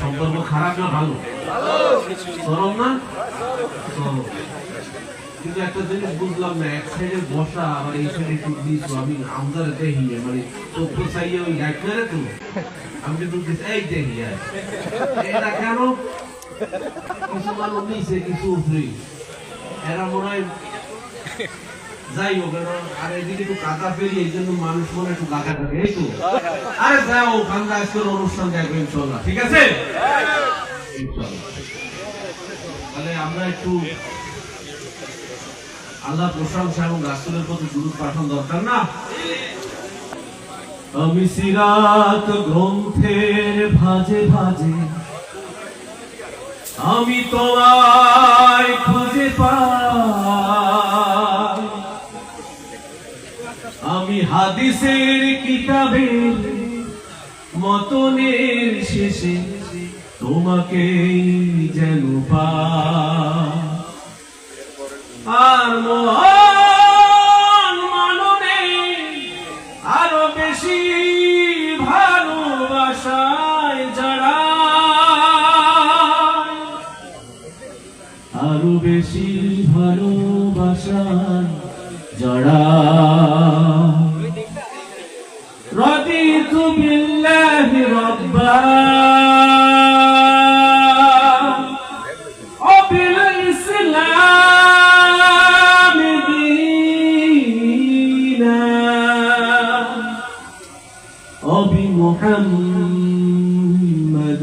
সম্পর্ক খারাপ না ভালো? চরম না? কিন্তু একটা জিনিস বুঝলাম না, এক সাইডে বসা, আবার এই সাইডে একটু দিয়েছ আমি আমদার দেখি মানে চোখ চাইয়ে ওই লাইট করে তো। আমি কিন্তু এই দেখি এটা কেন? কিছু মানুষ নিচে কিছু উপরে। এরা মনে হয় যাই হোক আর এদিকে একটু কাদা এই জন্য মানুষ মনে একটু থাকে এই তো। আরে যাও ওখানটা আজকের অনুষ্ঠান দেখবে ইনশাল্লাহ ঠিক আছে? তাহলে আমরা একটু আল্লাহ প্রশংসা এবং রাসুলের প্রতি গুরুত্ব পাঠানো দরকার না? আমি সিরাত গ্রন্থের ভাজে ভাজে আমি তোমায় খুঁজে পাই হাদিসের কিতাবের মতনের শেষে তোমাকে যেন পাই। আর মহান মাননে আরও বেশি ভালোবাসায় যারা, আরও বেশি ভালোবাসায় যারা وبمحمد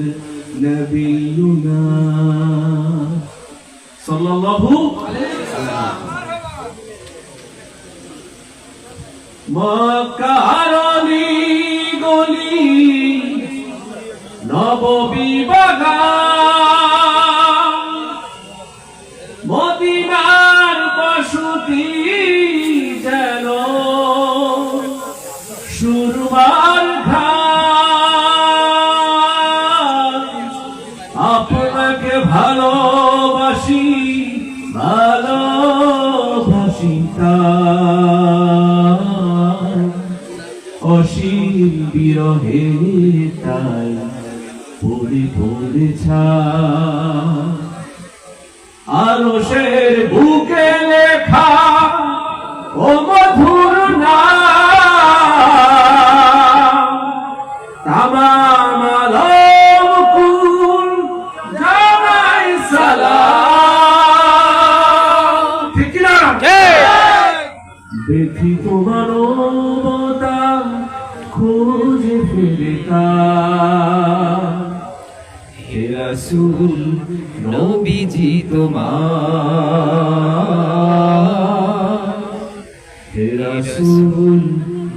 نبينا صلى الله عليه وسلم মকারণী গলি নববী ভালোবাসি তাই অসীম বিরহে তাই পড়ে পড়ে আরও শের বুকে লেখা ও মধুর দেখি তোমার খুঁজে ফিরে হে রাসূল নবীজি তোমার। হে রাসূল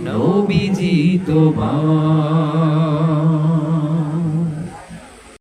নবীজি তোমার।